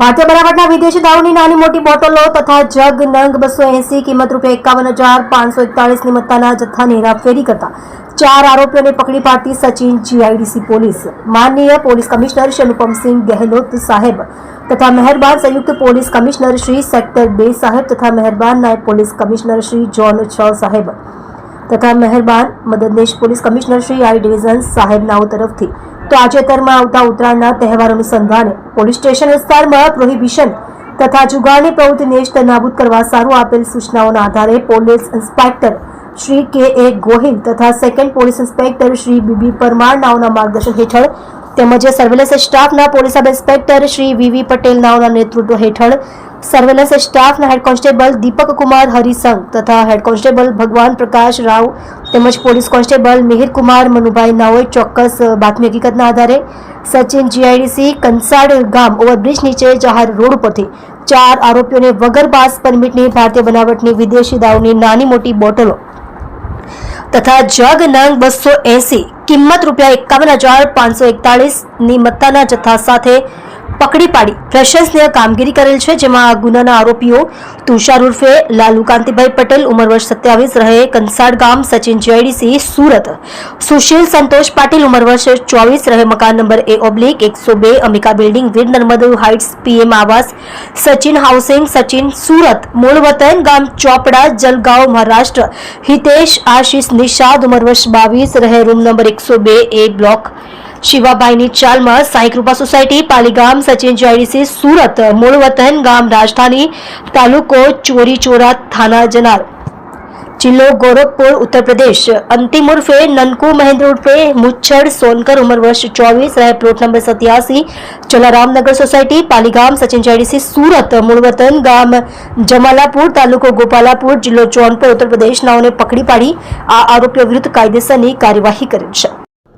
ભારતીય બનાવટના વિદેશી દારૂની નાની મોટી બોટલો તથા જગ નંગ બસો એસી કિંમત રૂપિયા એકાવન હજાર પાંચસો એકતાળીસની મત્તાના જથ્થાની હેરાફેરી કરતા. ચાર આરોપીઓને પકડી પાડતી સચિન જીઆઈડીસી પોલીસ. માનનીય પોલીસ કમિશનર શ્રી અનુપમસિંહ ગેહલોત સાહેબ તથા મહેરબાન સંયુક્ત પોલીસ કમિશનર શ્રી સેક્ટર બે સાહેબ તથા મહેરબાન નાયબ પોલીસ કમિશનર શ્રી જોન છ સાહેબ તથા મહેરબાન મદદનીશ police commissioner Shri I division સાહેબનાઓ તરફથી. તાજેતરમાં આવતા ઉત્તરાયણના તહેવાર અનુસંધાને પોલીસ સ્ટેશન વિસ્તારમાં પ્રોહિબિશન તથા જુગારની પ્રવૃત્તિ નેસ્ત નાબૂદ કરવા સારું આપેલ સૂચનાઓના આધારે પોલીસ ઇન્સ્પેક્ટર શ્રી કે એ ગોહિલ તથા second police inspector Shri B B Parmar નાઓના માર્ગદર્શન હેઠળ તેમજ સર્વેલન્સ સ્ટાફના police sub inspector Shri V V Patel નાઓના નેતૃત્વ હેઠળ સર્વેલન્સ સ્ટાફના હેડ કોન્સ્ટેબલ દીપક કુમાર હરિસંગ તથા હેડ કોન્સ્ટેબલ ભગવાન પ્રકાશ રાવ તેમજ પોલીસ કોન્સ્ટેબલ મિહિર કુમાર, મનુભાઈ નાઓએ ચોક્કસ બાતમી હકીકતના આધારે સચિન જીઆઈડીસી કંસાડ ગામ ઓવરબ્રિજ નીચે જાહેર રોડ ઉપરથી ચાર આરોપીઓને વગર પાસ પરમિટની ભારતીય બનાવટની વિદેશી દારૂની નાની મોટી બોટલો તથા જગ નંગ બસો એસી કિંમત રૂપિયા એકાવન હજાર પાંચસો એકતાળીસની મત્તાના જથ્થા સાથે પકડી પાડી. પ્રશંસનીય કામગીરી કરેલ છે, જેમાં ગુનાના આરોપીઓ તુષાર ઉર્ફે લાલુ કાંતિભાઈ પટેલ, ઉંમર વર્ષ સત્યાવીસ, રહે કંસાડ ગામ, સચિન જીઆઈડીસી, સુરત. સુશીલ સંતોષ પાટીલ, ઉંમર વર્ષ ચોવીસ, રહે મકાન નંબર એ ઓબ્લિક, એકસો બે Amika building, Veer Narmad heights, PM Awas, Sachin housing, Sachin Surat. મૂળ વતન ગામ ચોપડા, જલગાંવ, મહારાષ્ટ્ર. હિતેશ, આશીષ નિષાદ, ઉંમર વર્ષ બાવીસ, રહે રૂમ નંબર એકસો બે, એ બ્લોક શિવાબાઈની ચાલમાં સાંઈકૃપા સોસાયટી, પાલીગામ, સચિન જાયડીસી, સુરત મૂળ વતન ગામ, રાજધાની તાલુકો ચોરી ચોરા થાના જનાર. જિલ્લો ગોરખપુર ઉત્તર પ્રદેશ અંતિમ ઉર્ફે નનકુ મહેન્દ્ર ઉર્ફે મુચ્છડ સોનકર, ઉંમર વર્ષ ચોવીસ રહે પ્લોટ નંબર સત્યાસી, જલારામનગર સોસાયટી, પાલીગામ, સચિન જીઆઈડીસી સુરત મૂળ વતન ગામ, જમાલાપુર તાલુકો ગોપાલાપુર, જિલ્લો જોનપુર ઉત્તર પ્રદેશ નાઓને પકડી પાડી આ આરોપીઓ વિરુદ્ધ કાયદેસરની કાર્યવાહી કરેલ છે.